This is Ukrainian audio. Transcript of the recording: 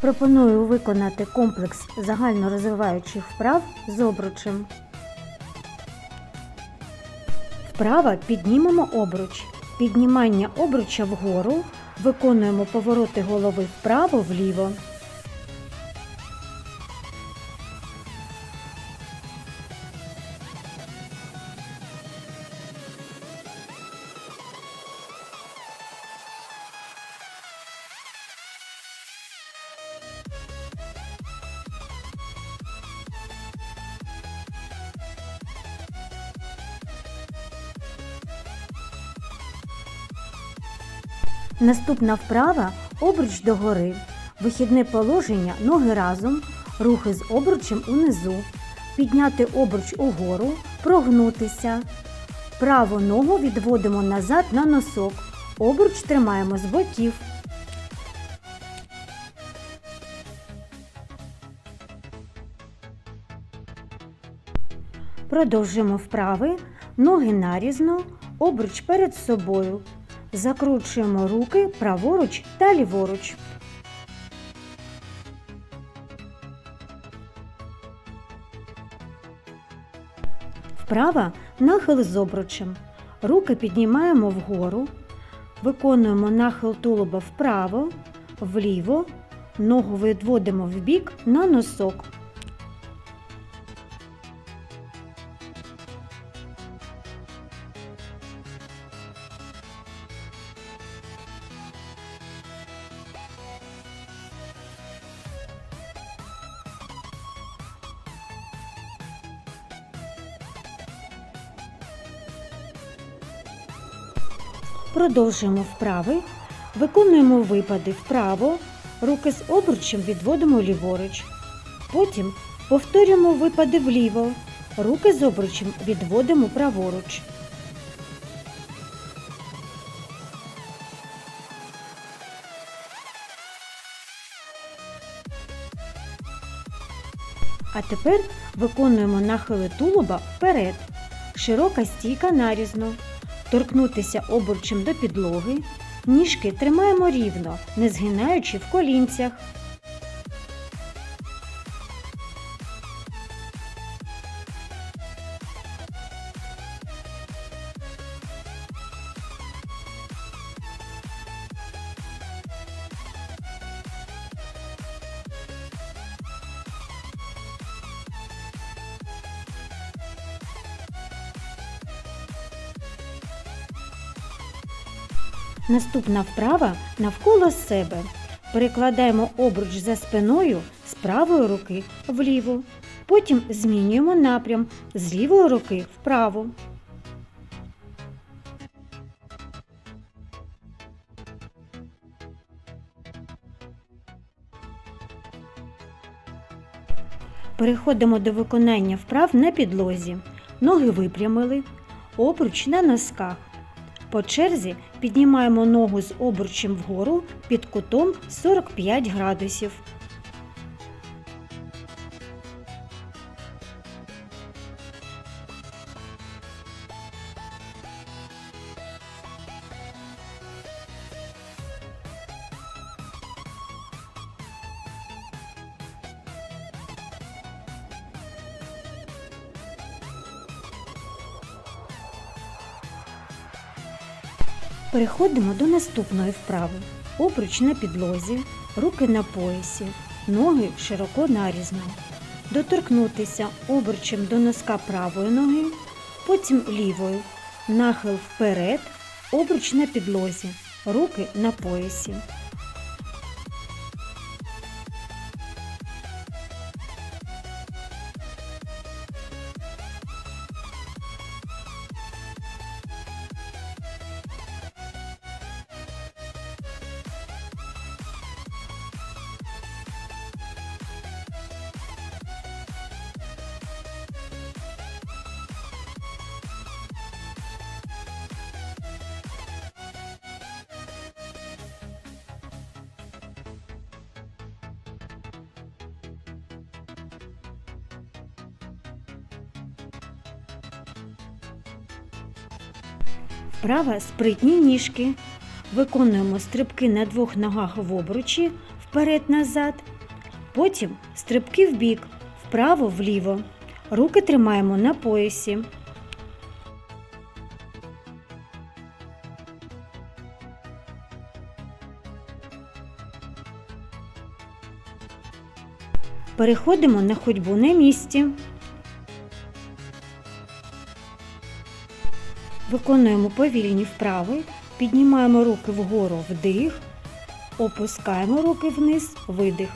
Пропоную виконати комплекс загальнорозвиваючих вправ з обручем. Вправа піднімемо обруч. Піднімання обруча вгору. Виконуємо повороти голови вправо-вліво. Наступна вправа обруч догори. Вихідне положення ноги разом, рухи з обручем унизу. Підняти обруч угору, прогнутися. Праву ногу відводимо назад на носок. Обруч тримаємо з боків. Продовжуємо вправи. Ноги нарізно, обруч перед собою. Закручуємо руки праворуч та ліворуч. Вправа нахил з обручем. Руки піднімаємо вгору. Виконуємо нахил тулуба вправо, вліво. Ногу відводимо вбік на носок. Продовжуємо вправи. Виконуємо випади вправо, руки з обручем відводимо ліворуч. Потім повторюємо випади вліво, руки з обручем відводимо праворуч. А тепер виконуємо нахили тулуба вперед. Широка стійка нарізно. Торкнутися обручем до підлоги. Ніжки тримаємо рівно, не згинаючи в колінцях. Наступна вправа навколо себе. Перекладаємо обруч за спиною з правої руки вліво. Потім змінюємо напрям з лівої руки вправо. Переходимо до виконання вправ на підлозі. Ноги випрямили, обруч на носках. По черзі піднімаємо ногу з обручем вгору під кутом 45 градусів. Переходимо до наступної вправи. Обруч на підлозі, руки на поясі, ноги широко нарізно. Доторкнутися обручем до носка правої ноги, потім лівою. Нахил вперед, обруч на підлозі, руки на поясі. Вправа спритні ніжки. Виконуємо стрибки на двох ногах в обручі вперед-назад. Потім стрибки вбік, вправо-вліво. Руки тримаємо на поясі. Переходимо на ходьбу на місці. Виконуємо повільні вправи, піднімаємо руки вгору вдих, опускаємо руки вниз, видих.